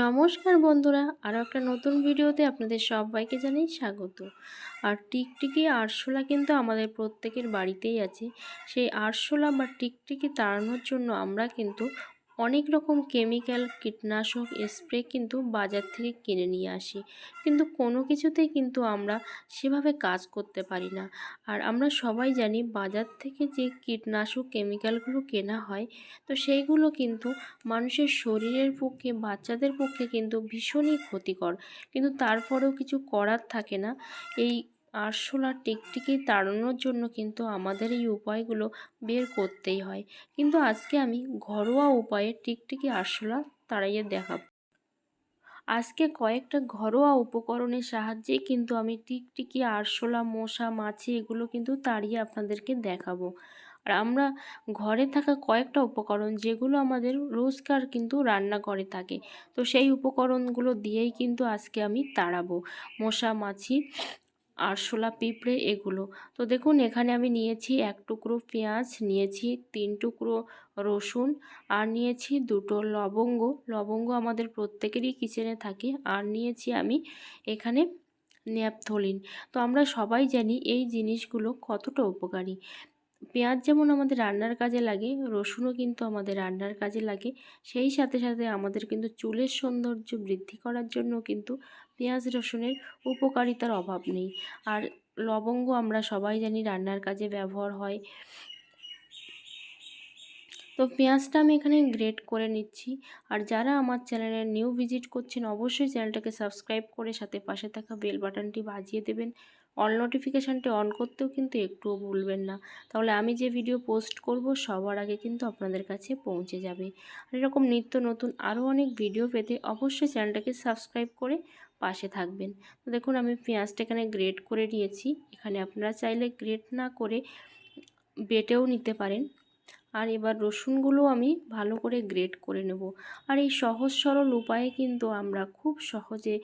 নমস্কার বন্ধুরা, আরও একটা নতুন ভিডিওতে আপনাদের সবাইকে জানাই স্বাগত। আর টিকটিকি আরশোলা কিন্তু আমাদের প্রত্যেকের বাড়িতেই আছে। সেই আরশোলা বা টিকটিকি তাড়ানোর জন্য আমরা কিন্তু অনেক রকম কেমিক্যাল, কীটনাশক, স্প্রে কিন্তু বাজার থেকে কিনে নিয়ে আসি। কিন্তু কোনো কিছুতেই কিন্তু আমরা সেভাবে কাজ করতে পারি না। আর আমরা সবাই জানি বাজার থেকে যে কীটনাশক, কেমিক্যালগুলো কেনা হয়, তো সেইগুলো কিন্তু মানুষের শরীরের পক্ষে, বাচ্চাদের পক্ষে কিন্তু ভীষণই ক্ষতিকর। কিন্তু তারপরেও কিছু করার থাকে না। এই আরশোলা টিকটিকি তাড়ানোর জন্য কিন্তু আমাদের এই উপায়গুলো বের করতেই হয়। কিন্তু আজকে আমি ঘরোয়া উপায়ে টিকটিকি, আরশোলা তাড়াইয়ে দেখাবো। আজকে কয়েকটা ঘরোয়া উপকরণের সাহায্যে কিন্তু আমি টিকটিকি, আরশোলা, মশা, মাছি এগুলো কিন্তু তাড়িয়ে আপনাদেরকে দেখাবো। আর আমরা ঘরে থাকা কয়েকটা উপকরণ যেগুলো আমাদের রোজকার কিন্তু রান্না করে থাকে, তো সেই উপকরণগুলো দিয়েই কিন্তু আজকে আমি তাড়াবো। মশা, মাছি আরশোলা পিঁপড়ে এগুলো। তো দেখুন, এখানে আমি নিয়েছি এক টুকরো পেঁয়াজ, নিয়েছি তিন টুকরো রসুন আর নিয়েছি দুটো লবঙ্গ। লবঙ্গ আমাদের প্রত্যেকেরই কিচেনে থাকে। আর নিয়েছি আমি এখানে ন্যাপথলিন তো আমরা সবাই জানি এই জিনিসগুলো কতটা উপকারী। পেঁয়াজ যেমন আমাদের রান্নার কাজে লাগে, রসুনও কিন্তু আমাদের রান্নার কাজে লাগে। সেই সাথে সাথে আমাদের কিন্তু চুলের সৌন্দর্য বৃদ্ধি করার জন্য কিন্তু পেঁয়াজ রসুনের উপকারিতার অভাব নেই। আর লবঙ্গ আমরা সবাই জানি রান্নার কাজে ব্যবহার হয়। তো পেঁয়াজটা আমি এখানে গ্রেট করে নিচ্ছি। আর যারা আমার চ্যানেলে নিউ ভিজিট করছেন, অবশ্যই চ্যানেলটাকে সাবস্ক্রাইব করে সাথে পাশে থাকা বেল বাটনটি বাজিয়ে দেবেন। অল নোটিফিকেশানটি অন করতেও কিন্তু একটুও ভুলবেন না। তাহলে আমি যে ভিডিও পোস্ট করব, সবার আগে কিন্তু আপনাদের কাছে পৌঁছে যাবে। আর এরকম নিত্য নতুন আরও অনেক ভিডিও পেতে অবশ্যই চ্যানেলটাকে সাবস্ক্রাইব করে পাশে থাকবেন। তো দেখুন, আমি পেঁয়াজটা এখানে গ্রেট করে নিয়েছি। এখানে আপনারা চাইলে গ্রেট না করে বেটেও নিতে পারেন। আর এবার রসুনগুলো আমি ভালো করে গ্রেট করে নেব। আর এই সহজ সরল উপায়ে কিন্তু আমরা খুব সহজে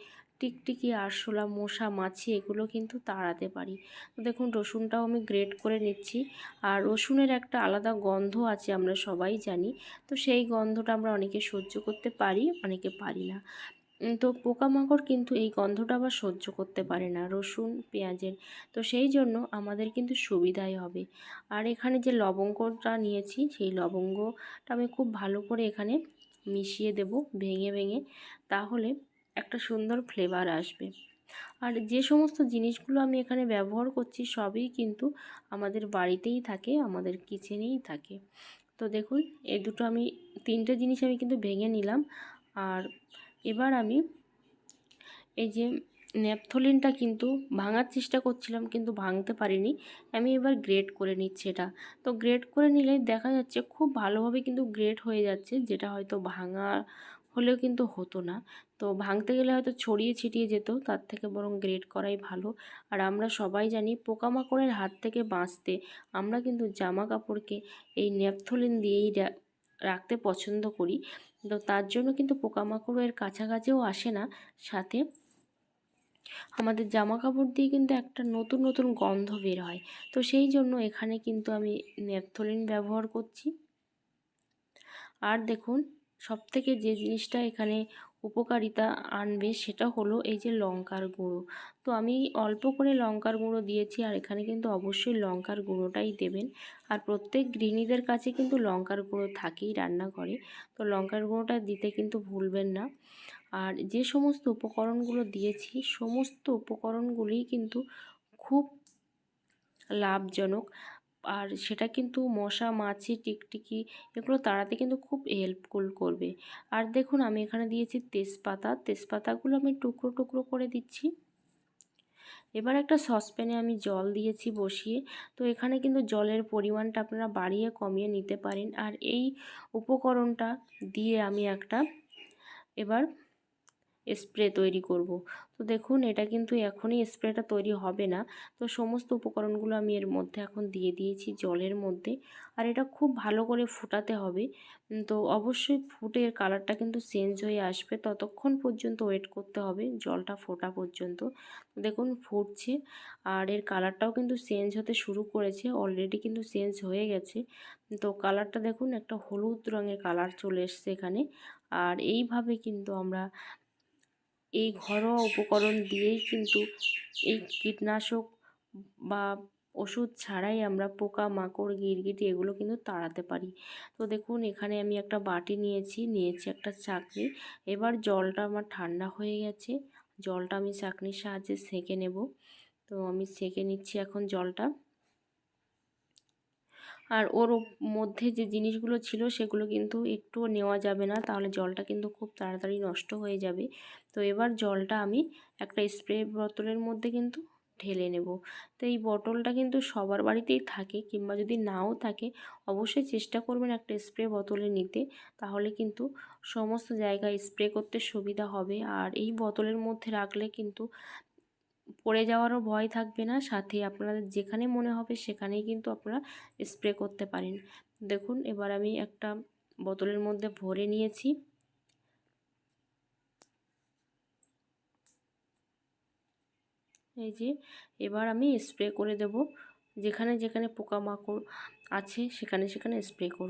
টিকটিকি, আরশোলা, মশা, মাছি এগুলো কিন্তু তাড়াতে পারি। দেখুন, রসুনটাও আমি গ্রেট করে নিচ্ছি। আর রসুনের একটা আলাদা গন্ধ আছে, আমরা সবাই জানি। তো সেই গন্ধটা আমরা অনেকে সহ্য করতে পারি, অনেকে পারি না। তো পোকামাকড় কিন্তু এই গন্ধটা আবার সহ্য করতে পারে না, রসুন, পেঁয়াজের। তো সেই জন্য আমাদের কিন্তু সুবিধাই হবে। আর এখানে যে লবঙ্গটা নিয়েছি, সেই লবঙ্গটা আমি খুব ভালো করে এখানে মিশিয়ে দেব ভেঙে ভেঙে, তাহলে একটা সুন্দর ফ্লেভার আসবে। আর যে সমস্ত জিনিসগুলো আমি এখানে ব্যবহার করছি, সবই কিন্তু আমাদের বাড়িতেই থাকে, আমাদের কিচেনেই থাকে। তো দেখুন, এই দুটো আমি, তিনটে জিনিস আমি কিন্তু ভেঙে নিলাম। আর এবার আমি এই যে ন্যাপথলিনটা কিন্তু ভাঙার চেষ্টা করছিলাম কিন্তু ভাঙতে পারিনি। আমি এবার গ্রেট করে নিচ্ছি এটা। তো গ্রেট করে নিলে দেখা যাচ্ছে খুব ভালোভাবে কিন্তু গ্রেট হয়ে যাচ্ছে, যেটা হয়তো ভাঙা হলেও কিন্তু হতো না। তো ভাঙতে গেলে হয়তো ছড়িয়ে ছিটিয়ে যেত, তার থেকে বরং গ্রেট করাই ভালো। আর আমরা সবাই জানি পোকামাকড়ের হাত থেকে বাঁচতে আমরা কিন্তু জামা কাপড়কে এই ন্যাপথলিন দিয়েই রাখতে পছন্দ করি। তো তার জন্য কিন্তু পোকামাকড়ের কাছাকাছিও আসে না। সাথে আমাদের জামা কাপড় দিয়ে কিন্তু একটা নতুন নতুন গন্ধ বের হয়। তো সেই জন্য এখানে কিন্তু আমি ন্যাপথলিন ব্যবহার করছি। আর দেখুন, সবথেকে যে জিনিসটা এখানে উপকারিতা আনবে সেটা হলো এই যে লঙ্কার গুঁড়ো। তো আমি অল্প করে লঙ্কার গুঁড়ো দিয়েছি আর এখানে কিন্তু অবশ্যই লঙ্কার গুঁড়োটাই দেবেন। আর প্রত্যেক গৃহিণীদের কাছে কিন্তু লঙ্কার গুঁড়ো থাকেই রান্নাঘরে। তো লঙ্কার গুঁড়োটা দিতে কিন্তু ভুলবেন না। আর যে সমস্ত উপকরণগুলো দিয়েছি, সমস্ত উপকরণগুলি কিন্তু খুব লাভজনক। আর সেটা কিন্তু মশা, মাছি, টিকটিকি এগুলো তাড়াতে কিন্তু খুব হেল্পফুল করবে। আর দেখুন, আমি এখানে দিয়েছি তেজপাতা। তেজপাতাগুলো আমি টুকরো টুকরো করে দিচ্ছি। এবার একটা সসপ্যানে আমি জল দিয়েছি বসিয়ে। তো এখানে কিন্তু জলের পরিমাণটা আপনারা বাড়িয়ে, কমিয়ে নিতে পারেন। আর এই উপকরণটা দিয়ে আমি একটা, এবার স্প্রে তৈরি করব। তো দেখুন, এটা কিন্তু এখনই স্প্রেটা তৈরি হবে না। তো সমস্ত উপকরণগুলো আমি এর মধ্যে এখন দিয়ে দিয়েছি জলের মধ্যে। আর এটা খুব ভালো করে ফোটাতে হবে। তো অবশ্যই ফুটে এর কালারটা কিন্তু চেঞ্জ হয়ে আসবে। ততক্ষণ পর্যন্ত ওয়েট করতে হবে, জলটা ফোটা পর্যন্ত। দেখুন, ফুটছে। আর এর কালারটাও কিন্তু চেঞ্জ হতে শুরু করেছে অলরেডি কিন্তু চেঞ্জ হয়ে গেছে। তো কালারটা দেখুন, একটা হলুদ রঙের কালার চলে এসছে এখানে। আর এইভাবে কিন্তু আমরা এই ঘরোয়া উপকরণ দিয়েই কিন্তু এই কীটনাশক বা ওষুধ ছাড়াই আমরা পোকা, মাকড়, গিরগিটি এগুলো কিন্তু তাড়াতে পারি। তো দেখুন, এখানে আমি একটা বাটি নিয়েছি নিয়েছি একটা চাকনি। এবার জলটা আমার ঠান্ডা হয়ে গেছে। জলটা আমি চাকনির সাহায্যে সেঁকে নেব। তো আমি সেঁকে নিচ্ছি এখন জলটা। আর ওর মধ্যে যে জিনিসগুলো ছিল সেগুলো কিন্তু একটুও নেওয়া যাবে না, তাহলে জলটা কিন্তু খুব তাড়াতাড়ি নষ্ট হয়ে যাবে। তো এবার জলটা আমি একটা স্প্রে বোতলের মধ্যে কিন্তু ঢেলে নেব। তো এই বোতলটা কিন্তু সবার বাড়িতেই থাকে কিংবা যদি নাও থাকে, অবশ্যই চেষ্টা করবেন একটা স্প্রে বোতলে নিতে, তাহলে কিন্তু সমস্ত জায়গায় স্প্রে করতে সুবিধা হবে। আর এই বোতলের মধ্যে রাখলে কিন্তু পড়ে যাওয়ারও ভয় থাকবে না। সাথে আপনাদের যেখানে মনে হবে সেখানেই কিন্তু আপনারা স্প্রে করতে পারেন। দেখুন, এবার আমি একটা বোতলের মধ্যে ভরে নিয়েছি। এই যে, এবার আমি স্প্রে করে দেব। যেখানে যেখানে পোকামাকড় আছে, সেখানে সেখানে স্প্রে করব।